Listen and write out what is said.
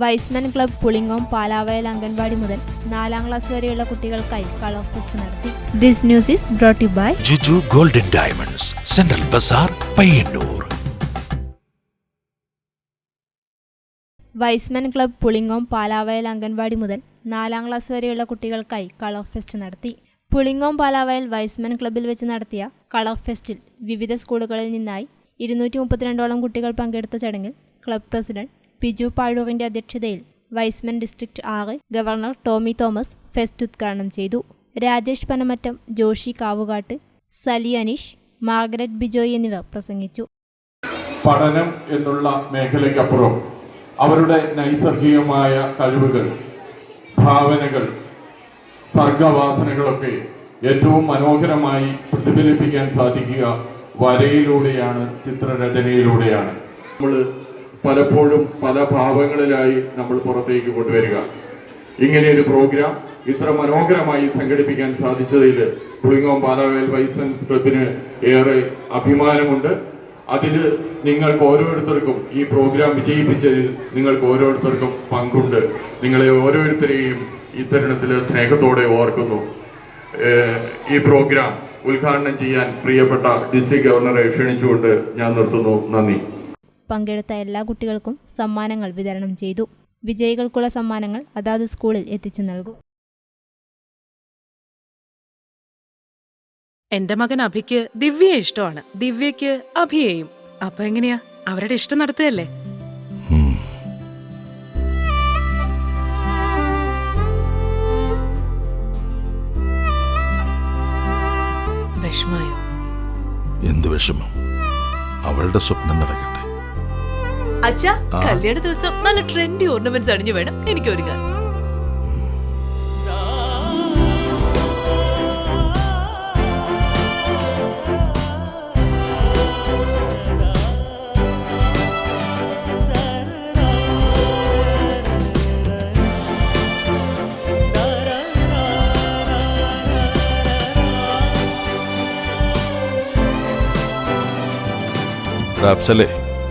Y's men club Pulingome Palavayal anganwadi മുതൽ നാലാം class വരെയുള്ള കുട്ടികൾക്കായി കളർ ഫെസ്റ്റ് നടത്തി. This news is brought by Juju golden diamonds central bazaar Payyanur. Y's men club Pulingome Palavayal anganwadi മുതൽ നാലാം class വരെയുള്ള കുട്ടികൾക്കായി കളർ ഫെസ്റ്റ് നടത്തി. പുളിങ്ങോം പാലാവയൽ വൈസ്മൻ ക്ലബ്ബിൽ വെച്ച് നടത്തിയ കളർ ഫെസ്റ്റിൽ വിവിധ സ്കൂളുകളിൽ നിന്നായി ഇരുന്നൂറ്റി മുപ്പത്തിരണ്ടോളം കുട്ടികൾ പങ്കെടുത്ത ചടങ്ങിൽ ക്ലബ് പ്രസിഡന്റ് പിജു പാഴൂറിന്റെ അധ്യക്ഷതയിൽ വൈസ്മൻ ഡിസ്ട്രിക്ട് ആറ് ഗവർണർ ടോമി തോമസ് ഫെസ്റ്റ് ഉദ്ഘാടനം ചെയ്തു. രാജേഷ് പനമറ്റം ജോഷി കാവുകാട്ട് സലി അനീഷ് മാർഗരറ്റ് ബിജോയ് എന്നിവർ പ്രസംഗിച്ചു. പഠനം എന്നുള്ള മേഖലയ്ക്കപ്പുറം അവരുടെ നൈസർഗികമായ കഴിവുകൾ ഭാവനകൾ സർഗവാസനകളൊക്കെ ഏറ്റവും മനോഹരമായി പ്രതിഫലിപ്പിക്കാൻ സാധിക്കുക വരയിലൂടെയാണ് ചിത്രരചനയിലൂടെയാണ്. നമ്മൾ പലപ്പോഴും പല ഭാവങ്ങളിലായി നമ്മൾ പുറത്തേക്ക് കൊണ്ടുവരിക. ഇങ്ങനെ ഒരു പ്രോഗ്രാം ഇത്ര മനോഹരമായി സംഘടിപ്പിക്കാൻ സാധിച്ചതിൽ പുളിങ്ങോം പാലാവേൽ വൈസൻസ് ക്ലബിന് ഏറെ അഭിമാനമുണ്ട്. അതിൽ നിങ്ങൾക്ക് ഓരോരുത്തർക്കും ഈ പ്രോഗ്രാം വിജയിപ്പിച്ചതിൽ നിങ്ങൾക്ക് ഓരോരുത്തർക്കും പങ്കുണ്ട്. നിങ്ങളെ ഓരോരുത്തരെയും ഇത്തരണത്തിൽ സ്നേഹത്തോടെ ഓർക്കുന്നു. ഈ പ്രോഗ്രാം ഉദ്ഘാടനം ചെയ്യാൻ പ്രിയപ്പെട്ട ഡിസ്ട്രിക്ട് ഗവർണറെ ക്ഷണിച്ചുകൊണ്ട് ഞാൻ നിർത്തുന്നു. നന്ദി. പങ്കെടുത്ത എല്ലാ കുട്ടികൾക്കും സമ്മാനങ്ങൾ വിതരണം ചെയ്തു. വിജയികൾക്കുള്ള സമ്മാനങ്ങൾ അതാത് സ്കൂളിൽ എത്തിച്ചു നൽകും. എന്റെ മകൻ അഭിക്ക് ദിവ്യയെ ഇഷ്ടമാണ്. ദിവ്യക്ക് അഭിയെയും. അപ്പൊ എങ്ങനെയാ? അവരുടെ ഇഷ്ടം നടത്തുകയല്ലേ? വിഷമായോ? എന്ത് വിഷമം? അവളുടെ സ്വപ്നം നടക്കട്ടെ. അച്ഛാ കല്യാണ ദിവസം നല്ല ട്രെൻഡി ഓർണമെന്റ്സ് അണിഞ്ഞു വേണം. എനിക്ക് ഒരുങ്ങാൻ. അഫ്സലേ